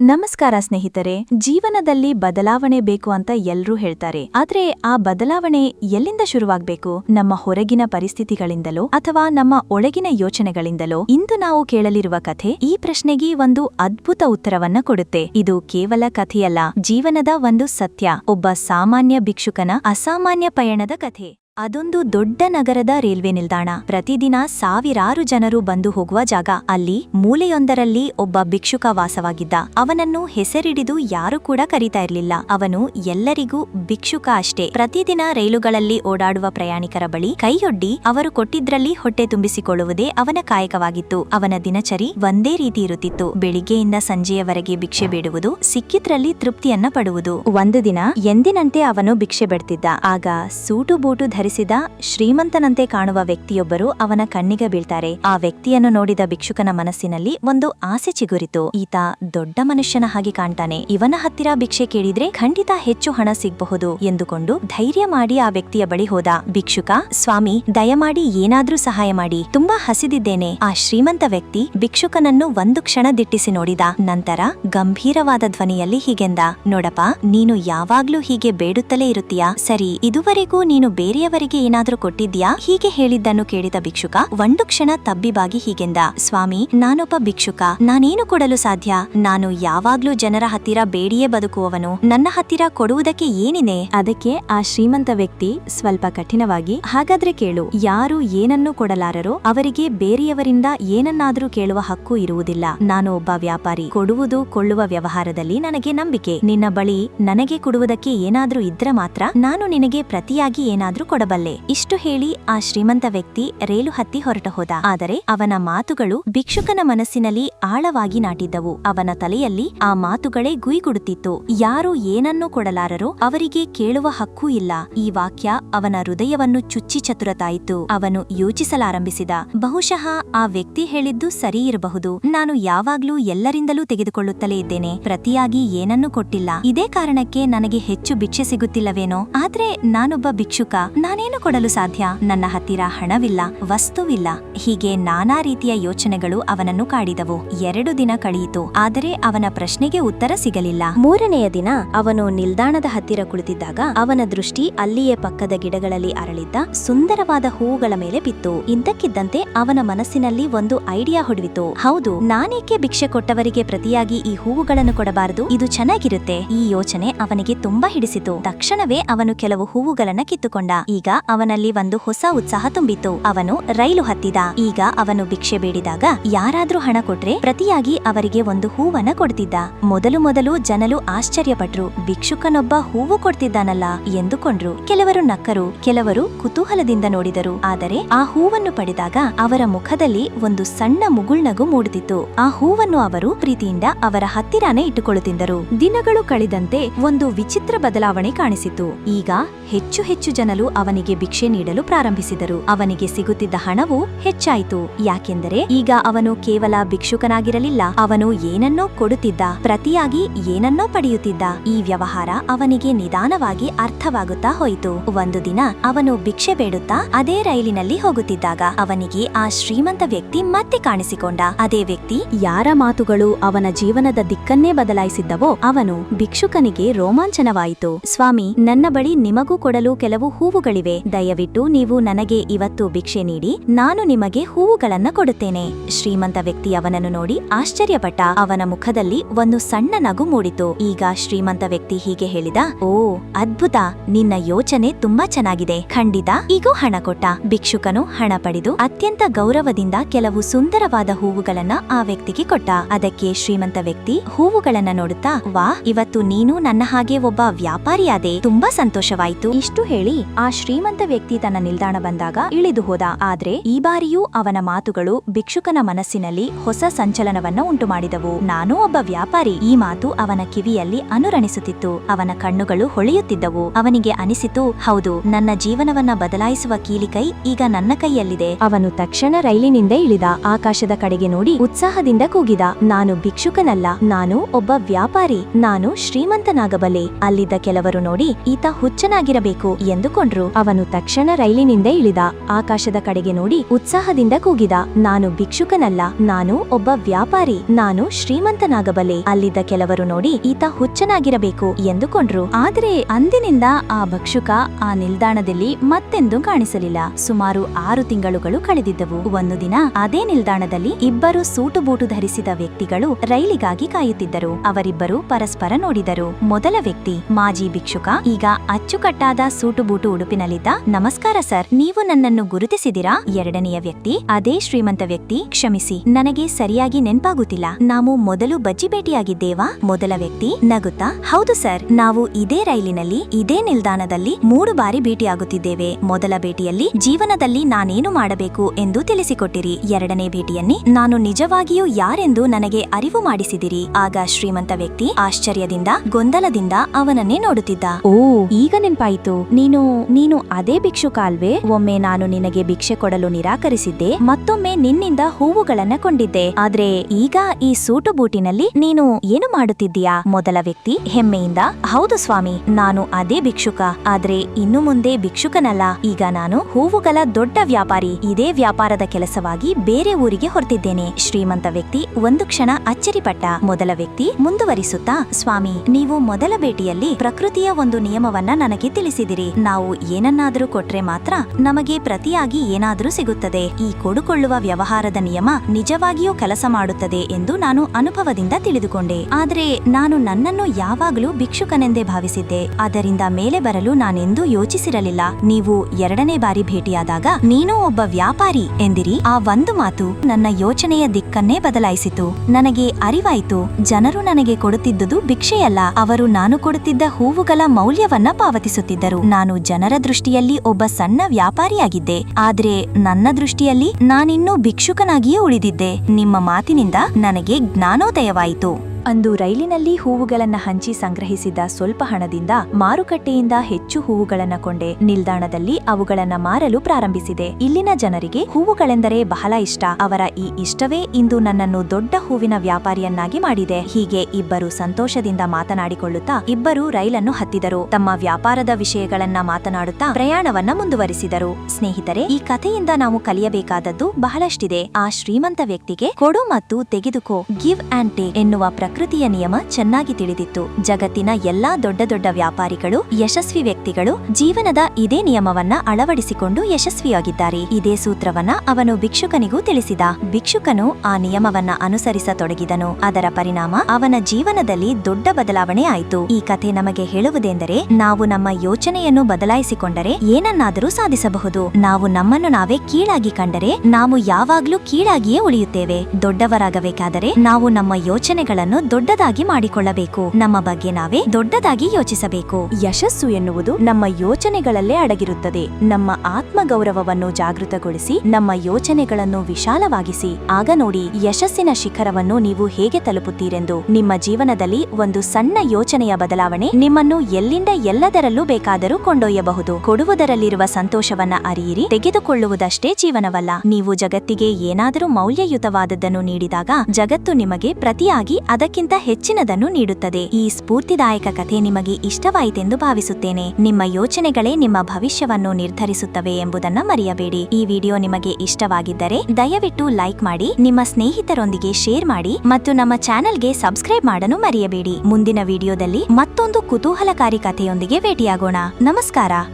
ನಮಸ್ಕಾರ ಸ್ನೇಹಿತರೆ, ಜೀವನದಲ್ಲಿ ಬದಲಾವಣೆ ಬೇಕು ಅಂತ ಎಲ್ರೂ ಹೇಳ್ತಾರೆ. ಆದ್ರೆ ಆ ಬದಲಾವಣೆ ಎಲ್ಲಿಂದ ಶುರುವಾಗಬೇಕು? ನಮ್ಮ ಹೊರಗಿನ ಪರಿಸ್ಥಿತಿಗಳಿಂದಲೋ ಅಥವಾ ನಮ್ಮ ಒಳಗಿನ ಯೋಚನೆಗಳಿಂದಲೋ? ಇಂದು ನಾವು ಕೇಳಲಿರುವ ಕಥೆ ಈ ಪ್ರಶ್ನೆಗೆ ಒಂದು ಅದ್ಭುತ ಉತ್ತರವನ್ನ ಕೊಡುತ್ತೆ. ಇದು ಕೇವಲ ಕಥೆಯಲ್ಲ, ಜೀವನದ ಒಂದು ಸತ್ಯ. ಒಬ್ಬ ಸಾಮಾನ್ಯ ಭಿಕ್ಷುಕನ ಅಸಾಮಾನ್ಯ ಪಯಣದ ಕಥೆ. ಅದೊಂದು ದೊಡ್ಡ ನಗರದ ರೈಲ್ವೆ ನಿಲ್ದಾಣ. ಪ್ರತಿದಿನ ಸಾವಿರಾರು ಜನರು ಬಂದು ಹೋಗುವ ಜಾಗ. ಅಲ್ಲಿ ಮೂಲೆಯೊಂದರಲ್ಲಿ ಒಬ್ಬ ಭಿಕ್ಷುಕ ವಾಸವಾಗಿದ್ದ. ಅವನನ್ನು ಹೆಸರಿಡಿದು ಯಾರು ಕೂಡ ಕರೀತಾ ಇರಲಿಲ್ಲ. ಅವನು ಎಲ್ಲರಿಗೂ ಭಿಕ್ಷುಕ ಅಷ್ಟೇ. ಪ್ರತಿದಿನ ರೈಲುಗಳಲ್ಲಿ ಓಡಾಡುವ ಪ್ರಯಾಣಿಕರ ಬಳಿ ಕೈಯೊಡ್ಡಿ ಅವರು ಕೊಟ್ಟಿದ್ರಲ್ಲಿ ಹೊಟ್ಟೆ ತುಂಬಿಸಿಕೊಳ್ಳುವುದೇ ಅವನ ಕಾಯಕವಾಗಿತ್ತು. ಅವನ ದಿನಚರಿ ಒಂದೇ ರೀತಿ ಇರುತ್ತಿತ್ತು. ಬೆಳಿಗ್ಗೆಯಿಂದ ಸಂಜೆಯವರೆಗೆ ಭಿಕ್ಷೆ ಬೇಡುವುದು, ಸಿಕ್ಕಿದ್ರಲ್ಲಿ ತೃಪ್ತಿಯನ್ನ ಪಡುವುದು. ಒಂದು ದಿನ ಎಂದಿನಂತೆ ಅವನು ಭಿಕ್ಷೆ ಬಿಡ್ತಿದ್ದ. ಆಗ ಸೂಟು ಬೂಟು ಧರಿಸಿದ ಶ್ರೀಮಂತನಂತೆ ಕಾಣುವ ವ್ಯಕ್ತಿಯೊಬ್ಬರು ಅವನ ಕಣ್ಣಿಗೆ ಬೀಳ್ತಾರೆ. ಆ ವ್ಯಕ್ತಿಯನ್ನು ನೋಡಿದ ಭಿಕ್ಷುಕನ ಮನಸ್ಸಿನಲ್ಲಿ ಒಂದು ಆಸೆ ಚಿಗುರಿತು. ಈತ ದೊಡ್ಡ ಮನುಷ್ಯನ ಹಾಗೆ ಕಾಣ್ತಾನೆ. ಇವನ ಹತ್ತಿರ ಭಿಕ್ಷೆ ಕೇಳಿದ್ರೆ ಖಂಡಿತ ಹೆಚ್ಚು ಹಣ ಸಿಗಬಹುದು ಎಂದುಕೊಂಡು ಧೈರ್ಯ ಮಾಡಿ ಆ ವ್ಯಕ್ತಿಯ ಬಳಿ ಹೋದ. ಭಿಕ್ಷುಕ, ಸ್ವಾಮಿ, ದಯಮಾಡಿ ಏನಾದ್ರೂ ಸಹಾಯ ಮಾಡಿ. ತುಂಬಾ ಹಸಿದಿದ್ದೇನೆ. ಆ ಶ್ರೀಮಂತ ವ್ಯಕ್ತಿ ಭಿಕ್ಷುಕನನ್ನು ಒಂದು ಕ್ಷಣ ದಿಟ್ಟಿಸಿ ನೋಡಿದ. ನಂತರ ಗಂಭೀರವಾದ ಧ್ವನಿಯಲ್ಲಿ ಹೀಗೆಂದ. ನೋಡಪ್ಪ, ನೀನು ಯಾವಾಗ್ಲೂ ಹೀಗೆ ಬೇಡುತ್ತಲೇ ಇರುತ್ತೀಯಾ? ಸರಿ, ಇದುವರೆಗೂ ನೀನು ಬೇರೆಯವರಿಗೆ ಏನಾದ್ರೂ ಕೊಟ್ಟಿದ್ಯಾ? ಹೀಗೆ ಹೇಳಿದ್ದನ್ನು ಕೇಳಿದ ಭಿಕ್ಷುಕ, ಒಂದು ಕ್ಷಣ ತಬ್ಬಿಬಾಗಿ ಹೀಗೆಂದ, ಸ್ವಾಮಿ, ನಾನೊಬ್ಬ ಭಿಕ್ಷುಕ. ನಾನೇನು ಕೊಡಲು ಸಾಧ್ಯ? ನಾನು ಯಾವಾಗ್ಲೂ ಜನರ ಹತ್ತಿರ ಬೇಡಿಯೇ ಬದುಕುವವನು. ನನ್ನ ಹತ್ತಿರ ಕೊಡುವುದಕ್ಕೆ ಏನಿದೆ? ಅದಕ್ಕೆ ಆ ಶ್ರೀಮಂತ ವ್ಯಕ್ತಿ ಸ್ವಲ್ಪ ಕಠಿಣವಾಗಿ, ಹಾಗಾದ್ರೆ ಕೇಳು, ಯಾರು ಏನನ್ನು ಕೊಡಲಾರರೋ ಅವರಿಗೆ ಬೇರೆಯವರಿಂದ ಏನನ್ನಾದ್ರೂ ಕೇಳುವ ಹಕ್ಕು ಇರುವುದಿಲ್ಲ. ನಾನು ಒಬ್ಬ ವ್ಯಾಪಾರಿ. ಕೊಡುವುದು ಕೊಳ್ಳುವ ವ್ಯವಹಾರದಲ್ಲಿ ನನಗೆ ನಂಬಿಕೆ. ನಿನ್ನ ಬಳಿ ನನಗೆ ಕೊಡುವುದಕ್ಕೆ ಏನಾದ್ರೂ ಇದ್ರೆ ಮಾತ್ರ ನಾನು ನಿನಗೆ ಪ್ರತಿಯಾಗಿ ಏನಾದ್ರೂ ಕೊಡಬಲ್ಲೆ ಇಷ್ಟು ಹೇಳಿ ಆ ಶ್ರೀಮಂತ ವ್ಯಕ್ತಿ ರೇಲು ಹತ್ತಿ ಹೊರಟ ಹೋದ. ಆದರೆ ಅವನ ಮಾತುಗಳು ಭಿಕ್ಷುಕನ ಮನಸ್ಸಿನಲ್ಲಿ ಆಳವಾಗಿ ನಾಟಿದ್ದವು. ಅವನ ತಲೆಯಲ್ಲಿ ಆ ಮಾತುಗಳೇ ಗುಯ್ಗುಡುತ್ತಿತ್ತು. ಯಾರು ಏನನ್ನೂ ಕೊಡಲಾರರೋ ಅವರಿಗೆ ಕೇಳುವ ಹಕ್ಕೂ ಇಲ್ಲ. ಈ ವಾಕ್ಯ ಅವನ ಹೃದಯವನ್ನು ಚುಚ್ಚಿ ಚತುರತಾಯಿತು. ಅವನು ಯೋಚಿಸಲಾರಂಭಿಸಿದ. ಬಹುಶಃ ಆ ವ್ಯಕ್ತಿ ಹೇಳಿದ್ದು ಸರಿ ಇರಬಹುದು. ನಾನು ಯಾವಾಗ್ಲೂ ಎಲ್ಲರಿಂದಲೂ ತೆಗೆದುಕೊಳ್ಳುತ್ತಲೇ ಇದ್ದೇನೆ. ಪ್ರತಿಯಾಗಿ ಏನನ್ನೂ ಕೊಟ್ಟಿಲ್ಲ. ಇದೇ ಕಾರಣಕ್ಕೆ ನನಗೆ ಹೆಚ್ಚು ಭಿಕ್ಷೆ ಸಿಗುತ್ತಿಲ್ಲವೇನೋ. ಆದ್ರೆ ನಾನೊಬ್ಬ ಭಿಕ್ಷುಕ. ನಾನೇನು ಕೊಡಲು ಸಾಧ್ಯ? ನನ್ನ ಹತ್ತಿರ ಹಣವಿಲ್ಲ, ವಸ್ತುವಿಲ್ಲ. ಹೀಗೆ ನಾನಾ ರೀತಿಯ ಯೋಚನೆಗಳು ಅವನನ್ನು ಕಾಡಿದವು. ಎರಡು ದಿನ ಕಳೆಯಿತು ಆದರೆ ಅವನ ಪ್ರಶ್ನೆಗೆ ಉತ್ತರ ಸಿಗಲಿಲ್ಲ. ಮೂರನೆಯ ದಿನ ಅವನು ನಿಲ್ದಾಣದ ಹತ್ತಿರ ಕುಳಿತಿದ್ದಾಗ ಅವನ ದೃಷ್ಟಿ ಅಲ್ಲಿಯೇ ಪಕ್ಕದ ಗಿಡಗಳಲ್ಲಿ ಅರಳಿದ್ದ ಸುಂದರವಾದ ಹೂವುಗಳ ಮೇಲೆ ಬಿತ್ತು. ಇದ್ದಕ್ಕಿದ್ದಂತೆ ಅವನ ಮನಸ್ಸಿನಲ್ಲಿ ಒಂದು ಐಡಿಯಾ ಹೊಡೆಯಿತು ಹೌದು, ನಾನೇಕೆ ಭಿಕ್ಷೆ ಕೊಟ್ಟವರಿಗೆ ಪ್ರತಿಯಾಗಿ ಈ ಹೂವುಗಳನ್ನು ಕೊಡಬಾರದು? ಇದು ಚೆನ್ನಾಗಿರುತ್ತೆ. ಈ ಯೋಚನೆ ಅವನಿಗೆ ತುಂಬಾ ಹಿಡಿಸಿತು. ತಕ್ಷಣವೇ ಅವನು ಕೆಲವು ಹೂವುಗಳನ್ನ ಕಿತ್ತುಕೊಂಡ. ಈಗ ಅವನಲ್ಲಿ ಒಂದು ಹೊಸ ಉತ್ಸಾಹ ತುಂಬಿತು ಅವನು ರೈಲು ಹತ್ತಿದ. ಈಗ ಅವನು ಭಿಕ್ಷೆ ಬೇಡಿದಾಗ ಯಾರಾದ್ರೂ ಹಣ ಕೊಟ್ರೆ ಪ್ರತಿಯಾಗಿ ಅವರಿಗೆ ಒಂದು ಹೂವನ್ನ ಕೊಡ್ತಿದ್ದ. ಮೊದಲು ಮೊದಲು ಜನರು ಆಶ್ಚರ್ಯಪಟ್ರು. ಭಿಕ್ಷುಕನೊಬ್ಬ ಹೂವು ಕೊಡ್ತಿದ್ದಾನಲ್ಲ ಎಂದುಕೊಂಡ್ರು. ಕೆಲವರು ನಕ್ಕರು, ಕೆಲವರು ಕುತೂಹಲದಿಂದ ನೋಡಿದರು. ಆದರೆ ಆ ಹೂವನ್ನು ಪಡೆದಾಗ ಅವರ ಮುಖದಲ್ಲಿ ಒಂದು ಸಣ್ಣ ಮುಗುಳ್ನಗು ಮೂಡುತ್ತಿತ್ತು ಆ ಹೂವನ್ನು ಅವರು ಪ್ರೀತಿಯಿಂದ ಅವರ ಹತ್ತಿರಾನೇ ಇಟ್ಟುಕೊಳ್ಳುತ್ತಿದ್ದರು. ದಿನಗಳು ಕಳೆದಂತೆ ಒಂದು ವಿಚಿತ್ರ ಬದಲಾವಣೆ ಕಾಣಿಸಿತು ಈಗ ಹೆಚ್ಚು ಹೆಚ್ಚು ಜನರು ಅವನಿಗೆ ಭಿಕ್ಷೆ ನೀಡಲು ಪ್ರಾರಂಭಿಸಿದರು. ಅವನಿಗೆ ಸಿಗುತ್ತಿದ್ದ ಹಣವು ಹೆಚ್ಚಾಯಿತು. ಯಾಕೆಂದರೆ ಈಗ ಅವನು ಕೇವಲ ಭಿಕ್ಷುಕನಾಗಿರಲಿಲ್ಲ. ಅವನು ಏನನ್ನೋ ಕೊಡುತ್ತಿದ್ದ, ಪ್ರತಿಯಾಗಿ ಏನನ್ನೋ ಪಡೆಯುತ್ತಿದ್ದ. ಈ ವ್ಯವಹಾರ ಅವನಿಗೆ ನಿಧಾನವಾಗಿ ಅರ್ಥವಾಗುತ್ತಾ ಹೋಯಿತು. ಒಂದು ದಿನ ಅವನು ಭಿಕ್ಷೆ ಬೇಡುತ್ತಾ ಅದೇ ರೈಲಿನಲ್ಲಿ ಹೋಗುತ್ತಿದ್ದಾಗ ಅವನಿಗೆ ಆ ಶ್ರೀಮಂತ ವ್ಯಕ್ತಿ ಮತ್ತೆ ಕಾಣಿಸಿಕೊಂಡ. ಅದೇ ವ್ಯಕ್ತಿ ಯಾರ ಮಾತುಗಳು ಅವನ ಜೀವನದ ದಿಕ್ಕನ್ನೇ ಬದಲಾಯಿಸಿದ್ದವೋ ಅವನು ಭಿಕ್ಷುಕನಿಗೆ ರೋಮಾಂಚನವಾಯಿತು. ಸ್ವಾಮಿ, ನನ್ನ ಬಳಿ ನಿಮಗೂ ಕೊಡಲು ಕೆಲವು ಹೂವುಗಳಿವೆ. ದಯವಿಟ್ಟು ನೀವು ನನಗೆ ಇವತ್ತು ಭಿಕ್ಷೆ ನೀಡಿ, ನಾನು ನಿಮಗೆ ಹೂವುಗಳನ್ನ ಕೊಡುತ್ತೇನೆ. ಶ್ರೀಮಂತ ವ್ಯಕ್ತಿ ಅವನನ್ನು ನೋಡಿ ಆಶ್ಚರ್ಯಪಟ್ಟ. ಅವನ ಮುಖದಲ್ಲಿ ಒಂದು ಸಣ್ಣ ನಗು ಮೂಡಿತು. ಈಗ ಶ್ರೀಮಂತ ವ್ಯಕ್ತಿ ಹೀಗೆ ಹೇಳಿದ, ಓ, ಅದ್ಭುತ! ನಿನ್ನ ಯೋಚನೆ ತುಂಬಾ ಚೆನ್ನಾಗಿದೆ. ಖಂಡಿತ, ಈಗೂ ಹಣ ಕೊಟ್ಟ. ಭಿಕ್ಷುಕನು ಹಣ ಪಡೆದು ಅತ್ಯಂತ ಗೌರವದಿಂದ ಕೆಲವು ಸುಂದರವಾದ ಹೂವುಗಳನ್ನ ಆ ವ್ಯಕ್ತಿಗೆ ಕೊಟ್ಟ. ಅದಕ್ಕೆ ಶ್ರೀಮಂತ ವ್ಯಕ್ತಿ ಹೂವುಗಳನ್ನ ನೋಡುತ್ತಾ ವಾ ಇವತ್ತು ನೀನು ನನ್ನ ಹಾಗೆ ಒಬ್ಬ ವ್ಯಾಪಾರಿಯಾದೆ. ತುಂಬಾ ಸಂತೋಷವಾಯಿತು. ಇಷ್ಟು ಹೇಳಿ, ಆ ಶ್ರೀಮಂತ ವ್ಯಕ್ತಿ ತನ್ನ ನಿಲ್ದಾಣ ಬಂದಾಗ ಇಳಿದು ಹೋದ. ಆದ್ರೆ ಈ ಬಾರಿಯೂ ಅವನ ಮಾತುಗಳು ಭಿಕ್ಷುಕನ ಮನಸ್ಸಿನಲ್ಲಿ ಹೊಸ ಸಂಚಲನವನ್ನ ಉಂಟು ಮಾಡಿದವು ನಾನೂ ಒಬ್ಬ ವ್ಯಾಪಾರಿ. ಈ ಮಾತು ಅವನ ಕಿವಿಯಲ್ಲಿ ಅನುರಣಿಸುತ್ತಿತ್ತು. ಅವನ ಕಣ್ಣುಗಳು ಹೊಳೆಯುತ್ತಿದ್ದವು. ಅವನಿಗೆ ಅನಿಸಿತು, ಹೌದು, ನನ್ನ ಜೀವನವನ್ನ ಬದಲಾಯಿಸುವ ಕೀಲಿಕೈ ಈಗ ನನ್ನ ಕೈಯಲ್ಲಿದೆ. ಅವನು ತಕ್ಷಣ ರೈಲಿನಿಂದ ಇಳಿದ. ಆಕಾಶದ ಕಡೆಗೆ ನೋಡಿ ಉತ್ಸಾಹದಿಂದ ಕೂಗಿದ. ನಾನು ಭಿಕ್ಷುಕನಲ್ಲ. ನಾನು ಒಬ್ಬ ವ್ಯಾಪಾರಿ. ನಾನು ಶ್ರೀಮಂತನಾಗಬಲ್ಲೆ. ಅಲ್ಲಿದ್ದ ಕೆಲವರು ನೋಡಿ, ಈತ ಹುಚ್ಚನಾಗಿರಬೇಕು ಎಂದುಕೊಂಡ್ರು. ಅವನು ತಕ್ಷಣ ರೈಲಿನಿಂದ ಇಳಿದ. ಆಕಾಶದ ಕಡೆಗೆ ನೋಡಿ ಉತ್ಸಾಹದಿಂದ ಕೂಗಿದ. ನಾನು ಭಿಕ್ಷುಕನಲ್ಲ, ನಾನು ಒಬ್ಬ ವ್ಯಾಪಾರಿ, ನಾನು ಶ್ರೀಮಂತನಾಗಬಲ್ಲೆ. ಅಲ್ಲಿದ್ದ ಕೆಲವರು ನೋಡಿ ಈತ ಹುಚ್ಚನಾಗಿರಬೇಕು ಎಂದುಕೊಂಡ್ರು. ಆದರೆ ಅಂದಿನಿಂದ ಆ ಭಕ್ಷುಕ ಆ ನಿಲ್ದಾಣದಲ್ಲಿ ಮತ್ತೆಂದೂ ಕಾಣಿಸಲಿಲ್ಲ. ಸುಮಾರು ಆರು ತಿಂಗಳುಗಳು ಕಳೆದಿದ್ದವು. ಒಂದು ದಿನ ಅದೇ ನಿಲ್ದಾಣದಲ್ಲಿ ಇಬ್ಬರು ಸೂಟು ಬೂಟು ಧರಿಸಿದ ವ್ಯಕ್ತಿಗಳು ರೈಲಿಗಾಗಿ ಕಾಯುತ್ತಿದ್ದರು. ಅವರಿಬ್ಬರು ಪರಸ್ಪರ ನೋಡಿದರು. ಮೊದಲ ವ್ಯಕ್ತಿ, ಮಾಜಿ ಭಿಕ್ಷುಕ, ಈಗ ಅಚ್ಚುಕಟ್ಟಾದ ಸೂಟು ಬೂಟು ಉಡುಪಿನಲ್ಲಿದ್ದ ನಮಸ್ಕಾರ ಸರ್. ನೀವು ನನ್ನನ್ನು ಗುರುತಿಸಿದಿರಾ? ಎರಡನೆಯ ವ್ಯಕ್ತಿ, ಅದೇ ಶ್ರೀಮಂತ ವ್ಯಕ್ತಿ, ಕ್ಷಮಿಸಿ. ನನಗೆ ಸರಿಯಾಗಿ ನೆನ್ಪಾಗುತ್ತಿಲ್ಲ. ನಾವು ಮೊದಲು ಬಜ್ಜಿ ಭೇಟಿಯಾಗಿದ್ದೇವಾ ಮೊದಲ ವ್ಯಕ್ತಿ, ನಗುತ್ತಾ? ಹೌದು ಸರ್. ನಾವು ಇದೇ ರೈಲಿನಲ್ಲಿ, ಇದೇ ನಿಲ್ದಾಣದಲ್ಲಿ ಮೂರು ಬಾರಿ ಭೇಟಿಯಾಗುತ್ತಿದ್ದೇವೆ. ಮೊದಲ ಭೇಟಿಯಲ್ಲಿ, ಜೀವನದಲ್ಲಿ ನಾನೇನು ಮಾಡಬೇಕು ಎಂದು ತಿಳಿಸಿಕೊಟ್ಟಿರಿ. ಎರಡನೇ ಭೇಟಿಯಲ್ಲಿ, ನಾನು ನಿಜವಾಗಿಯೂ ಯಾರೆಂದು ನನಗೆ ಅರಿವು ಮಾಡಿಸಿದಿರಿ. ಆಗ ಶ್ರೀಮಂತ ವ್ಯಕ್ತಿ ಆಶ್ಚರ್ಯದಿಂದ, ಗೊಂದಲದಿಂದ ಅವನನ್ನೇ ನೋಡುತ್ತಿದ್ದ. ಓ, ಈಗ ನೆನ್ಪಾಯಿತು. ನೀನು ನೀನು ಅದೇ ಭಿಕ್ಷುಕ ಅಲ್ವೇ ಒಮ್ಮೆ ನಾನು ನಿನಗೆ ಭಿಕ್ಷೆ ಕೊಡಲು ನಿರಾಕರಿಸಿದ್ದೆ, ಮತ್ತೊಮ್ಮೆ ನಿನ್ನಿಂದ ಹೂವುಗಳನ್ನ ಕೊಂಡಿದ್ದೆ. ಆದ್ರೆ ಈಗ ಈ ಸೂಟು ಬೂಟಿನಲ್ಲಿ ನೀನು ಏನು ಮಾಡುತ್ತಿದ್ದೀಯಾ? ಮೊದಲ ವ್ಯಕ್ತಿ ಹೆಮ್ಮೆಯಿಂದ, ಹೌದು ಸ್ವಾಮಿ, ನಾನು ಅದೇ ಭಿಕ್ಷುಕ. ಆದ್ರೆ ಇನ್ನು ಮುಂದೆ ಭಿಕ್ಷುಕನಲ್ಲ. ಈಗ ನಾನು ಹೂವುಗಳ ದೊಡ್ಡ ವ್ಯಾಪಾರಿ. ಇದೇ ವ್ಯಾಪಾರದ ಕೆಲಸವಾಗಿ ಬೇರೆ ಊರಿಗೆ ಹೊರತಿದ್ದೇನೆ ಶ್ರೀಮಂತ ವ್ಯಕ್ತಿ ಒಂದು ಕ್ಷಣ ಅಚ್ಚರಿಪಟ್ಟ. ಮೊದಲ ವ್ಯಕ್ತಿ ಮುಂದುವರಿಸುತ್ತಾ, ಸ್ವಾಮಿ, ನೀವು ಮೊದಲ ಭೇಟಿಯಲ್ಲಿ ಪ್ರಕೃತಿಯ ಒಂದು ನಿಯಮವನ್ನ ನನಗೆ ತಿಳಿಸಿದಿರಿ. ನಾವು ಏನನ್ನಾದರೂ ಕೊಟ್ರೆ ಮಾತ್ರ ನಮಗೆ ಪ್ರತಿಯಾಗಿ ಏನಾದರೂ ಸಿಗುತ್ತದೆ. ಈ ಕೊಡುಕೊಳ್ಳುವ ವ್ಯವಹಾರದ ನಿಯಮ ನಿಜವಾಗಿಯೂ ಕೆಲಸ ಮಾಡುತ್ತದೆ ಎಂದು ನಾನು ಅನುಭವದಿಂದ ತಿಳಿದುಕೊಂಡೆ. ಆದ್ರೆ ನಾನು ನನ್ನನ್ನು ಯಾವಾಗಲೂ ಭಿಕ್ಷುಕನೆಂದೇ ಭಾವಿಸಿದ್ದೆ. ಅದರಿಂದ ಮೇಲೆ ಬರಲು ನಾನೆಂದೂ ಯೋಚಿಸಿರಲಿಲ್ಲ. ನೀವು ಎರಡನೇ ಬಾರಿ ಭೇಟಿಯಾದಾಗ ನೀನು ಒಬ್ಬ ವ್ಯಾಪಾರಿ ಎಂದಿರಿ. ಆ ಒಂದು ಮಾತು ನನ್ನ ಯೋಚನೆಯ ದಿಕ್ಕನ್ನೇ ಬದಲಾಯಿಸಿತು. ನನಗೆ ಅರಿವಾಯಿತು. ಜನರು ನನಗೆ ಕೊಡುತ್ತಿದ್ದುದು ಭಿಕ್ಷೆಯಲ್ಲ. ಅವರು ನಾನು ಕೊಡುತ್ತಿದ್ದ ಹೂವುಗಳ ಮೌಲ್ಯವನ್ನ ಪಾವತಿಸುತ್ತಿದ್ದರು. ನಾನು ಜನರ ದೃಷ್ಟಿಯಲ್ಲಿ ಒಬ್ಬ ಸಣ್ಣ ವ್ಯಾಪಾರಿಯಾಗಿದ್ದೆ. ಆದ್ರೆ ನನ್ನ ದೃಷ್ಟಿಯಲ್ಲಿ ನಾನಿನ್ನೂ ಭಿಕ್ಷುಕನಾಗಿಯೇ ಉಳಿದಿದ್ದೆ. ನಿಮ್ಮ ಮಾತಿನಿಂದ ನನಗೆ ಜ್ಞಾನೋದಯವಾಯಿತು. ಅಂದು ರೈಲಿನಲ್ಲಿ ಹೂವುಗಳನ್ನ ಹಂಚಿ ಸಂಗ್ರಹಿಸಿದ್ದ ಸ್ವಲ್ಪ ಹಣದಿಂದ ಮಾರುಕಟ್ಟೆಯಿಂದ ಹೆಚ್ಚು ಹೂವುಗಳನ್ನು ಕೊಂಡೆ ನಿಲ್ದಾಣದಲ್ಲಿ ಅವುಗಳನ್ನ ಮಾರಲು ಪ್ರಾರಂಭಿಸಿದೆ. ಇಲ್ಲಿನ ಜನರಿಗೆ ಹೂವುಗಳೆಂದರೆ ಬಹಳ ಇಷ್ಟ. ಅವರ ಈ ಇಷ್ಟವೇ ಇಂದು ನನ್ನನ್ನು ದೊಡ್ಡ ಹೂವಿನ ವ್ಯಾಪಾರಿಯನ್ನಾಗಿ ಮಾಡಿದೆ. ಹೀಗೆ ಇಬ್ಬರು ಸಂತೋಷದಿಂದ ಮಾತನಾಡಿಕೊಳ್ಳುತ್ತಾ ಇಬ್ಬರು ರೈಲನ್ನು ಹತ್ತಿದರು. ತಮ್ಮ ವ್ಯಾಪಾರದ ವಿಷಯಗಳನ್ನ ಮಾತನಾಡುತ್ತಾ ಪ್ರಯಾಣವನ್ನ ಮುಂದುವರಿಸಿದರು. ಸ್ನೇಹಿತರೆ, ಈ ಕಥೆಯಿಂದ ನಾವು ಕಲಿಯಬೇಕಾದದ್ದು ಬಹಳಷ್ಟಿದೆ. ಆ ಶ್ರೀಮಂತ ವ್ಯಕ್ತಿಗೆ ಕೊಡು ಮತ್ತು ತೆಗೆದುಕೋ. ಗಿವ್ ಆ್ಯಂಡ್ ಟೇಕ್ ಎನ್ನುವ ಪ್ರಕೃತಿಯ ನಿಯಮ ಚೆನ್ನಾಗಿ ತಿಳಿದಿತ್ತು. ಜಗತ್ತಿನ ಎಲ್ಲಾ ದೊಡ್ಡ ದೊಡ್ಡ ವ್ಯಾಪಾರಿಗಳು, ಯಶಸ್ವಿ ವ್ಯಕ್ತಿಗಳು ಜೀವನದ ಇದೇ ನಿಯಮವನ್ನ ಅಳವಡಿಸಿಕೊಂಡು ಯಶಸ್ವಿಯಾಗಿದ್ದಾರೆ. ಇದೇ ಸೂತ್ರವನ್ನ ಅವನು ಭಿಕ್ಷುಕನಿಗೂ ತಿಳಿಸಿದ. ಭಿಕ್ಷುಕನು ಆ ನಿಯಮವನ್ನ ಅನುಸರಿಸತೊಡಗಿದನು. ಅದರ ಪರಿಣಾಮ ಅವನ ಜೀವನದಲ್ಲಿ ದೊಡ್ಡ ಬದಲಾವಣೆ ಆಯಿತು. ಈ ಕಥೆ ನಮಗೆ ಹೇಳುವುದೆಂದರೆ, ನಾವು ನಮ್ಮ ಯೋಚನೆಯನ್ನು ಬದಲಾಯಿಸಿಕೊಂಡರೆ ಏನನ್ನಾದರೂ ಸಾಧಿಸಬಹುದು. ನಾವು ನಮ್ಮನ್ನು ನಾವೇ ಕೀಳಾಗಿ ಕಂಡರೆ, ನಾವು ಯಾವಾಗ್ಲೂ ಕೀಳಾಗಿಯೇ ಉಳಿಯುತ್ತೇವೆ. ದೊಡ್ಡವರಾಗಬೇಕಾದರೆ ನಾವು ನಮ್ಮ ಯೋಚನೆಗಳನ್ನು ದೊಡ್ಡದಾಗಿ ಮಾಡಿಕೊಳ್ಳಬೇಕು. ನಮ್ಮ ಬಗ್ಗೆ ನಾವೇ ದೊಡ್ಡದಾಗಿ ಯೋಚಿಸಬೇಕು. ಯಶಸ್ಸು ಎನ್ನುವುದು ನಮ್ಮ ಯೋಚನೆಗಳಲ್ಲೇ ಅಡಗಿರುತ್ತದೆ. ನಮ್ಮ ಆತ್ಮಗೌರವವನ್ನು ಜಾಗೃತಗೊಳಿಸಿ, ನಮ್ಮ ಯೋಚನೆಗಳನ್ನು ವಿಶಾಲವಾಗಿಸಿ. ಆಗ ನೋಡಿ, ಯಶಸ್ಸಿನ ಶಿಖರವನ್ನು ನೀವು ಹೇಗೆ ತಲುಪುತ್ತೀರೆಂದು. ನಿಮ್ಮ ಜೀವನದಲ್ಲಿ ಒಂದು ಸಣ್ಣ ಯೋಚನೆಯ ಬದಲಾವಣೆ ನಿಮ್ಮನ್ನು ಎಲ್ಲಿಂದ ಎಲ್ಲದರಲ್ಲೂ ಬೇಕಾದರೂ ಕೊಂಡೊಯ್ಯಬಹುದು. ಕೊಡುವುದರಲ್ಲಿರುವ ಸಂತೋಷವನ್ನ ಅರಿಯಿರಿ. ತೆಗೆದುಕೊಳ್ಳುವುದಷ್ಟೇ ಜೀವನವಲ್ಲ. ನೀವು ಜಗತ್ತಿಗೆ ಏನಾದರೂ ಮೌಲ್ಯಯುತವಾದದ್ದನ್ನು ನೀಡಿದಾಗ ಜಗತ್ತು ನಿಮಗೆ ಪ್ರತಿಯಾಗಿ ಅದಕ್ಕಿಂತ ಹೆಚ್ಚಿನದನ್ನು ನೀಡುತ್ತದೆ. ಈ ಸ್ಫೂರ್ತಿದಾಯಕ ಕಥೆ ನಿಮಗೆ ಇಷ್ಟವಾಯಿತೆಂದು ಭಾವಿಸುತ್ತೇನೆ. ನಿಮ್ಮ ಯೋಚನೆಗಳೇ ನಿಮ್ಮ ಭವಿಷ್ಯವನ್ನು ನಿರ್ಧರಿಸುತ್ತವೆ ಎಂಬುದನ್ನು ಮರೆಯಬೇಡಿ. ಈ ವಿಡಿಯೋ ನಿಮಗೆ ಇಷ್ಟವಾಗಿದ್ದರೆ ದಯವಿಟ್ಟು ಲೈಕ್ ಮಾಡಿ, ನಿಮ್ಮ ಸ್ನೇಹಿತರೊಂದಿಗೆ ಶೇರ್ ಮಾಡಿ ಮತ್ತು ನಮ್ಮ ಚಾನೆಲ್ಗೆ ಸಬ್ಸ್ಕ್ರೈಬ್ ಮಾಡಲು ಮರೆಯಬೇಡಿ. ಮುಂದಿನ ವಿಡಿಯೋದಲ್ಲಿ ಮತ್ತೊಂದು ಕುತೂಹಲಕಾರಿ ಕಥೆಯೊಂದಿಗೆ ಭೇಟಿಯಾಗೋಣ. ನಮಸ್ಕಾರ.